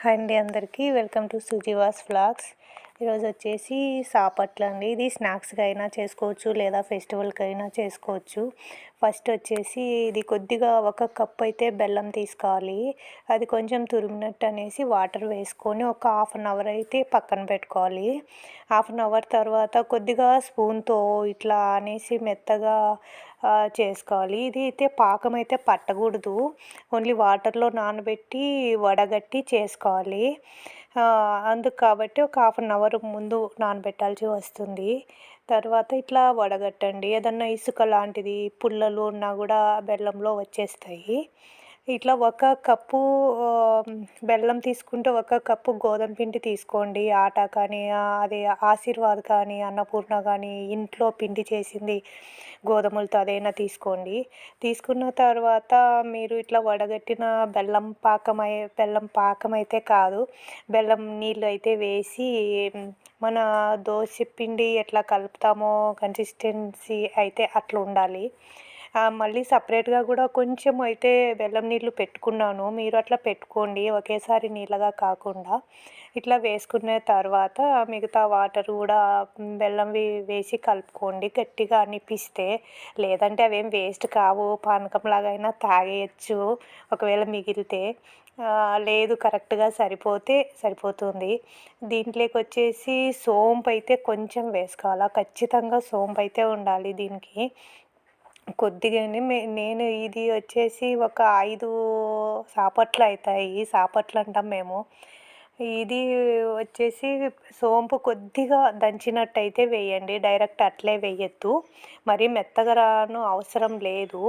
Hi అండి అందరికీ welcome to సుజీవాస్ flags ఈరోజు వచ్చేసి సాపట్లు అండి. ఇది స్నాక్స్గా అయినా చేసుకోవచ్చు లేదా ఫెస్టివల్కి అయినా చేసుకోవచ్చు. ఫస్ట్ వచ్చేసి ఇది కొద్దిగా ఒక కప్ అయితే బెల్లం తీసుకోవాలి. అది కొంచెం తురిమినట్టు అనేసి వాటర్ వేసుకొని ఒక హాఫ్ అన్ అవర్ అయితే పక్కన పెట్టుకోవాలి. హాఫ్ అన్ అవర్ తర్వాత కొద్దిగా స్పూన్తో ఇట్లా అనేసి మెత్తగా చేసుకోవాలి. ఇది అయితే పాకం అయితే పట్టకూడదు. ఓన్లీ వాటర్లో నానబెట్టి వడగట్టి చేసుకోవాలి. అందుకు కాబట్టి ఒక హాఫ్ అన్ అవర్ ముందు నానబెట్టాల్సి వస్తుంది. తర్వాత ఇట్లా వడగట్టండి. ఏదన్నా ఇసుక లాంటిది పుల్లలు ఉన్నా కూడా బెల్లంలో వచ్చేస్తాయి. ఇట్లా ఒక కప్పు బెల్లం తీసుకుంటే ఒక కప్పు గోధుమ పిండి తీసుకోండి. ఆటా కానీ అది ఆశీర్వాద్ కానీ అన్నపూర్ణ కానీ ఇంట్లో పిండి చేసింది గోధుమలతో అదైనా తీసుకోండి. తీసుకున్న తర్వాత మీరు ఇట్లా వడగట్టిన బెల్లం పాకం బెల్లం పాకం అయితే కాదు. బెల్లం నీళ్ళు అయితే వేసి మన దోశ పిండి ఎట్లా కలుపుతామో కన్సిస్టెన్సీ అయితే అట్లా ఉండాలి. మళ్ళీ సపరేట్గా కూడా కొంచెం అయితే బెల్లం నీళ్ళు పెట్టుకున్నాను. మీరు అట్లా పెట్టుకోండి ఒకేసారి నీళ్ళగా కాకుండా. ఇట్లా వేసుకున్న తర్వాత మిగతా వాటర్ కూడా బెల్లం వేసి కలుపుకోండి. గట్టిగా అనిపిస్తే లేదంటే అవేం వేస్ట్ కావు. పానకంలాగా అయినా తాగేయచ్చు. ఒకవేళ మిగిలితే లేదు కరెక్ట్గా సరిపోతే సరిపోతుంది. దీంట్లోకి వచ్చేసి సోంపు అయితే కొంచెం వేసుకోవాలి? ఖచ్చితంగా సోంపు అయితే ఉండాలి దీనికి. కొద్దిగానే నేను ఇది వచ్చేసి ఒక ఐదు సాపట్లు అవుతాయి సాపట్లు అంటాం మేము. ఇది వచ్చేసి సోంపు కొద్దిగా దంచినట్టయితే వేయండి. డైరెక్ట్ అట్లే వేయద్దు. మరీ మెత్తగా రాను అవసరం లేదు.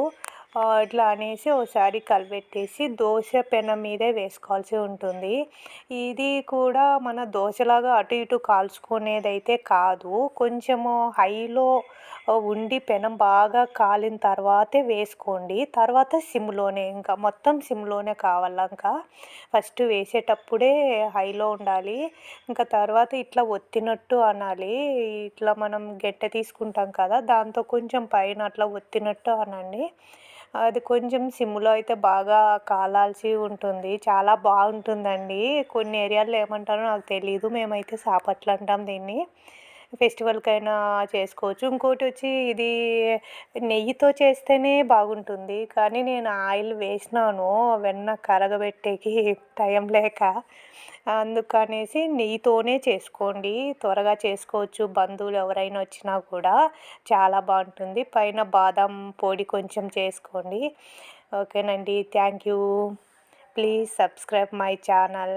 ఇట్లా అనేసి ఒకసారి కలిపెట్టేసి దోశ పెనం మీదే వేసుకోవాల్సి ఉంటుంది. ఇది కూడా మన దోశలాగా అటు ఇటు కాల్చుకునేది అయితే కాదు. కొంచెము హైలో ఉండి పెనం బాగా కాలిన తర్వాతే వేసుకోండి. తర్వాత సిమ్లోనే ఇంకా మొత్తం సిమ్లోనే కావాలా ఇంకా? ఫస్ట్ వేసేటప్పుడే హైలో ఉండాలి. ఇంకా తర్వాత ఇట్లా ఒత్తినట్టు అనాలి. ఇట్లా మనం గెట్టె తీసుకుంటాం కదా దాంతో కొంచెం పైన అట్లా ఒత్తినట్టు అనండి. అది కొంచెం సిమ్లో అయితే బాగా కాలాల్సి ఉంటుంది. చాలా బాగుంటుందండి. కొన్ని ఏరియాల్లో ఏమంటారో నాకు తెలీదు. మేమైతే సాపట్లు అంటాం దీన్ని. ఫెస్టివల్కైనా చేసుకోవచ్చు. ఇంకోటి వచ్చి ఇది నెయ్యితో చేస్తేనే బాగుంటుంది. కానీ నేను ఆయిల్ వేసినాను వెన్న కరగబెట్టేకి టైం లేక. అందుకనేసి నెయ్యితోనే చేసుకోండి. త్వరగా చేసుకోవచ్చు. బంధువులు ఎవరైనా వచ్చినా కూడా చాలా బాగుంటుంది. పైన బాదం పొడి కొంచెం చేసుకోండి. ఓకేనండి. Thank you. Please subscribe my channel.